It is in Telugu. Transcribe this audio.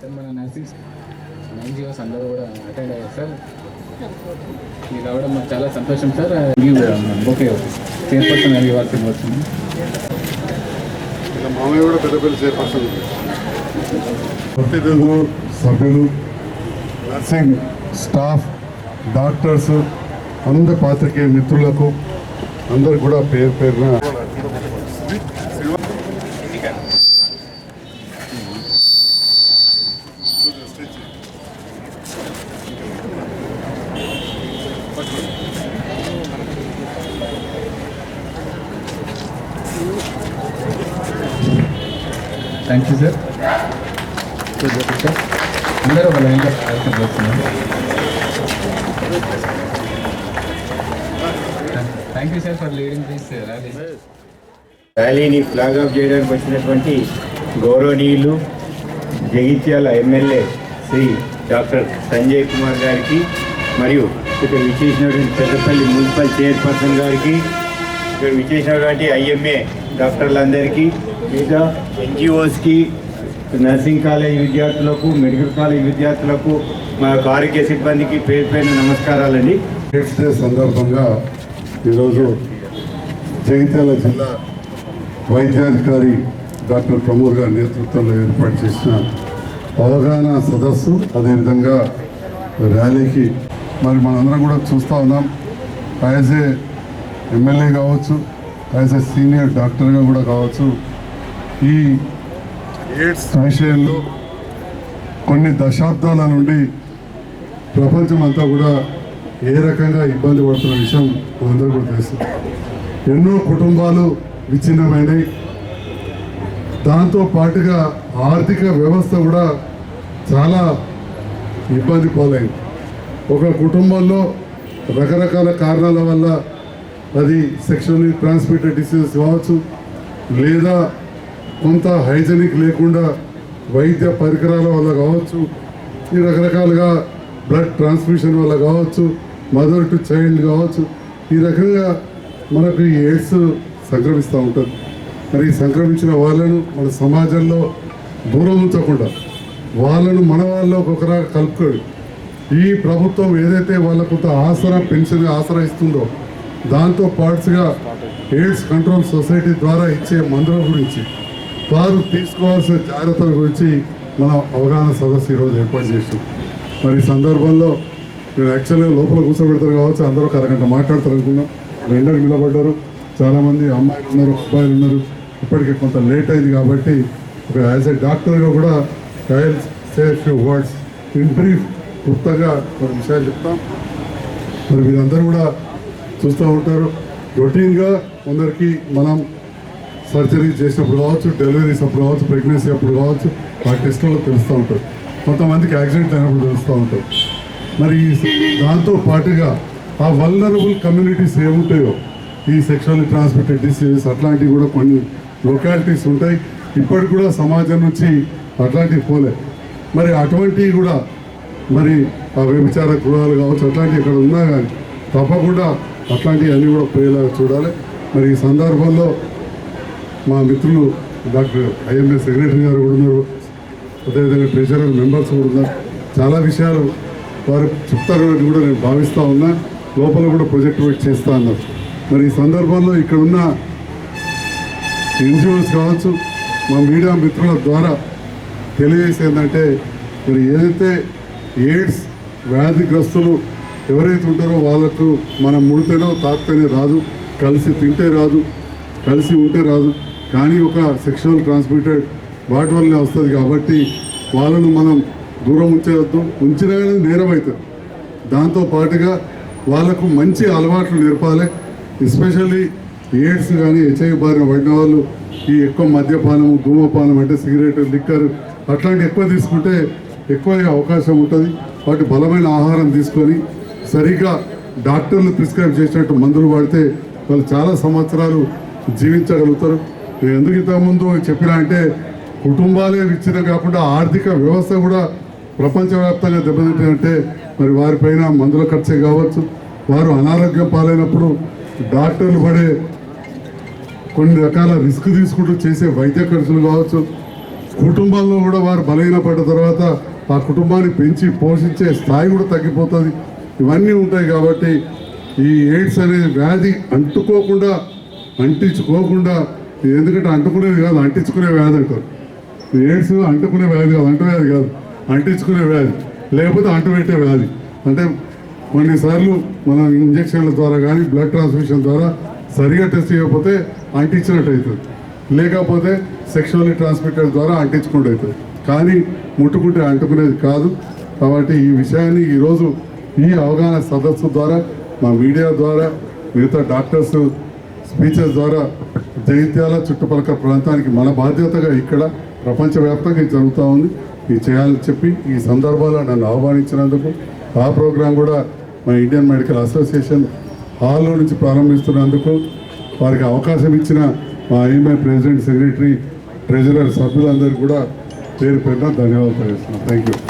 సార్ మన నర్సింగ్ ఎన్జిఓస్ అందరూ కూడా అటెండ్ అయ్యారు సార్ మీరు రావడం మాకు చాలా సంతోషం సార్ ఓకే చైర్పర్సన్ అని ఇవ్వాల్సింది వచ్చింది ఇలా మామయ్య కూడా పెద్ద పెద్ద చైర్పర్సన్ ప్రతినిధులు సభ్యులు నర్సింగ్ స్టాఫ్ డాక్టర్స్ అందరి పాత్రికేయ మిత్రులకు అందరు కూడా పేరు పేరున థ్యాంక్ యూ సార్ అందరూ ఒక లైన్లో చేస్తున్నారు. Thank you sir for leading this rally ర్యాలీని ఫ్లాగ్ ఆఫ్ చేయడానికి వచ్చినటువంటి గౌరవనీయులు జగిత్యాల ఎమ్మెల్యే శ్రీ డాక్టర్ సంజయ్ కుమార్ గారికి మరియు ఇక్కడ విచేసినటువంటి పెద్దపల్లి మున్సిపల్ చైర్పర్సన్ గారికి ఇక్కడ విచేసినటువంటి ఐఎంఏ డాక్టర్లందరికీ మిగతా ఎన్జిఓస్కి నర్సింగ్ కాలేజ్ విద్యార్థులకు మెడికల్ కాలేజ్ విద్యార్థులకు మా యొక్క ఆరోగ్య సిబ్బందికి పేరు పేరు నమస్కారాలండి. ఎయిడ్స్ డే సందర్భంగా ఈరోజు జగిత్యాల జిల్లా వైద్యాధికారి డాక్టర్ ప్రమోద్ గారి నేతృత్వంలో ఏర్పాటు చేసిన అవగాహన సదస్సు అదేవిధంగా ర్యాలీకి మరి మనందరం కూడా చూస్తూ ఉన్నాం. యాజ్ ఏ ఎమ్మెల్యే కావచ్చు యాజ్ ఏ సీనియర్ డాక్టర్గా కూడా కావచ్చు ఈ ఎయిడ్స్ విషయంలో కొన్ని దశాబ్దాల నుండి ప్రపంచం అంతా కూడా ఏ రకంగా ఇబ్బంది పడుతున్న విషయం మనందరూ కూడా తెలుసు. ఎన్నో కుటుంబాలు విచ్ఛిన్నమైనవి దాంతో పాటుగా ఆర్థిక వ్యవస్థ కూడా చాలా ఇబ్బంది పాలైంది. ఒక కుటుంబంలో రకరకాల కారణాల వల్ల అది సెక్షువల్లీ ట్రాన్స్మిటెడ్ డిసీజెస్ కావచ్చు లేదా కొంత హైజెనిక్ లేకుండా వైద్య పరికరాల వల్ల కావచ్చు ఈ రకరకాలుగా బ్లడ్ ట్రాన్స్మిషన్ వల్ల కావచ్చు మదర్ టు చైల్డ్ కావచ్చు ఈ రకంగా మనకు ఈ ఎయిడ్స్ సంక్రమిస్తూ ఉంటుంది. మరి సంక్రమించిన వాళ్ళను మన సమాజంలో దూరం ఉంచకుండా వాళ్ళను మన వాళ్ళలో ఒకరా కలుపుకొని ఈ ప్రభుత్వం ఏదైతే వాళ్ళకు కొంత ఆసరా పెన్షన్ ఆసరా ఇస్తుందో దాంతో పాటుగా ఎయిడ్స్ కంట్రోల్ సొసైటీ ద్వారా ఇచ్చే మందుల గురించి వారు తీసుకోవాల్సిన జాగ్రత్తల గురించి మనం అవగాహన సదస్సు ఈరోజు ఏర్పాటు చేసాం మరి ఈ సందర్భంలో నేను యాక్చువల్గా లోపల కూర్చోబెడతారు కావచ్చు అందరూ ఒక అరగంట మాట్లాడతారు అనుకున్నాం రెండరు నిలబడ్డారు. చాలామంది అమ్మాయిలు ఉన్నారు అబ్బాయిలు ఉన్నారు. ఇప్పటికే కొంత లేట్ అయింది కాబట్టి ఒక యాజ్ ఎ డాక్టర్గా కూడా I say few words in brief క్లుప్తంగా కొన్ని విషయాలు చెప్తాం. మరి మీరందరూ కూడా చూస్తూ ఉంటారు. రొటీన్గా కొందరికి మనం సర్జరీ చేసినప్పుడు కావచ్చు డెలివరీస్ అప్పుడు కావచ్చు ప్రెగ్నెన్సీ అప్పుడు కావచ్చు ఆ టెస్టులలో తెలుస్తూ ఉంటారు. కొంతమందికి యాక్సిడెంట్ అయినప్పుడు తెలుస్తూ ఉంటారు. మరి దాంతో పాటుగా ఆ వల్నరబుల్ కమ్యూనిటీస్ ఏముంటాయో ఈ సెక్షువల్లీ ట్రాన్స్మిటెడ్ డిసీజెస్ అట్లాంటివి కూడా కొన్ని లొకాలిటీస్ ఉంటాయి. ఇప్పటికి కూడా సమాజం నుంచి అట్లాంటివి పోలే. మరి అటువంటివి కూడా మరి ఆ వ్యభిచార గృహాలు కావచ్చు అట్లాంటివి ఇక్కడ ఉన్నా కానీ తప్పకుండా అట్లాంటివి అన్నీ కూడా పోయేలాగా చూడాలి. మరి ఈ సందర్భంలో మా మిత్రులు డాక్టర్ ఐఎంఏ సెక్రటరీ గారు కూడా ఉన్నారు. అదేవిధంగా ట్రెజరర్ మెంబర్స్ కూడా ఉన్నారు. చాలా విషయాలు వారు చెప్తారు కూడా నేను భావిస్తూ ఉన్నా. లోపల కూడా ప్రొజెక్ట్ వర్క్ చేస్తా అన్నారు. మరి ఈ సందర్భంలో ఇక్కడ ఉన్న ఎన్జిఓస్ కావచ్చు మా మీడియా మిత్రుల ద్వారా తెలియజేసేందంటే మరి ఏదైతే ఎయిడ్స్ వ్యాధిగ్రస్తులు ఎవరైతే ఉంటారో వాళ్ళకు మనం ముడితేనో తాకితేనే రాదు కలిసి తింటే రాదు కలిసి ఉంటే రాదు. కానీ ఒక సెక్షువల్ ట్రాన్స్మిటెడ్ వాటి వల్లనే వస్తుంది కాబట్టి వాళ్ళను మనం దూరం ఉంచేయద్దు ఉంచినా కానీ నేరం అవుతుంది. దాంతో పాటుగా వాళ్ళకు మంచి అలవాట్లు నేర్పాలి ఎస్పెషల్లీ ఎయిడ్స్ కానీ హెచ్ఐవి బారిన పడిన వాళ్ళు ఈ ఎక్కువ మద్యపానం ధూమపానం అంటే సిగరెట్ లిక్కర్ అట్లాంటి ఎక్కువ తీసుకుంటే ఎక్కువ అవకాశం ఉంటుంది. వాటి బలమైన ఆహారం తీసుకొని సరిగ్గా డాక్టర్లు ప్రిస్క్రైబ్ చేసినట్టు మందులు వాడితే వాళ్ళు చాలా సంవత్సరాలు జీవించగలుగుతారు. నేను ఎందుకు ఇంతకుముందు చెప్పినా అంటే కుటుంబాలే విచ్ఛిన్నం కాకుండా ఆర్థిక వ్యవస్థ కూడా ప్రపంచవ్యాప్తంగా దెబ్బతింటాయంటే మరి వారిపైన మందుల ఖర్చే కావచ్చు. వారు అనారోగ్యం పాలైనప్పుడు డాక్టర్లు పడే కొన్ని రకాల రిస్క్ తీసుకుంటూ చేసే వైద్య ఖర్చులు కావచ్చు. కుటుంబంలో కూడా వారు బలహీన పడ్డ తర్వాత ఆ కుటుంబాన్ని పెంచి పోషించే స్థాయి కూడా తగ్గిపోతుంది. ఇవన్నీ ఉంటాయి కాబట్టి ఈ ఎయిడ్స్ అనే వ్యాధి అంటుకోకుండా అంటించుకోకుండా ఎందుకంటే అంటుకునేది కాదు అంటించుకునే వ్యాధి అంటారు. ఎయిడ్స్ అంటుకునే వ్యాధి కాదు అంటువ్యాధి కాదు అంటించుకునే వ్యాధి లేకపోతే అంటుపెట్టే వ్యాధి. అంటే కొన్నిసార్లు మనం ఇంజక్షన్ల ద్వారా కానీ బ్లడ్ ట్రాన్స్మిషన్ ద్వారా సరిగా టెస్ట్ చేయకపోతే అంటించినట్టు అవుతుంది లేకపోతే సెక్షువల్లీ ట్రాన్స్మిటెడ్ ద్వారా అంటించుకుంటూ అవుతుంది కానీ ముట్టుకుంటే అంటుకునేది కాదు. కాబట్టి ఈ విషయాన్ని ఈరోజు ఈ అవగాహన సదస్సు ద్వారా మా మీడియా ద్వారా మిగతా డాక్టర్స్ స్పీచెస్ ద్వారా జైత్యాల చుట్టుపక్కల ప్రాంతానికి మన బాధ్యతగా ఇక్కడ ప్రపంచవ్యాప్తంగా జరుగుతూ ఉంది. ఇది చేయాలని చెప్పి ఈ సందర్భాల్లో నన్ను ఆహ్వానించినందుకు ఆ ప్రోగ్రాం కూడా మా ఇండియన్ మెడికల్ అసోసియేషన్ హాల్లో నుంచి ప్రారంభిస్తున్నందుకు వారికి అవకాశం ఇచ్చిన మా ఐఎంఐ ప్రెసిడెంట్ సెక్రటరీ ట్రెజరర్ సభ్యులందరూ కూడా పేరు పేరున ధన్యవాదాలు తెలియజేస్తున్నాను థ్యాంక్ యూ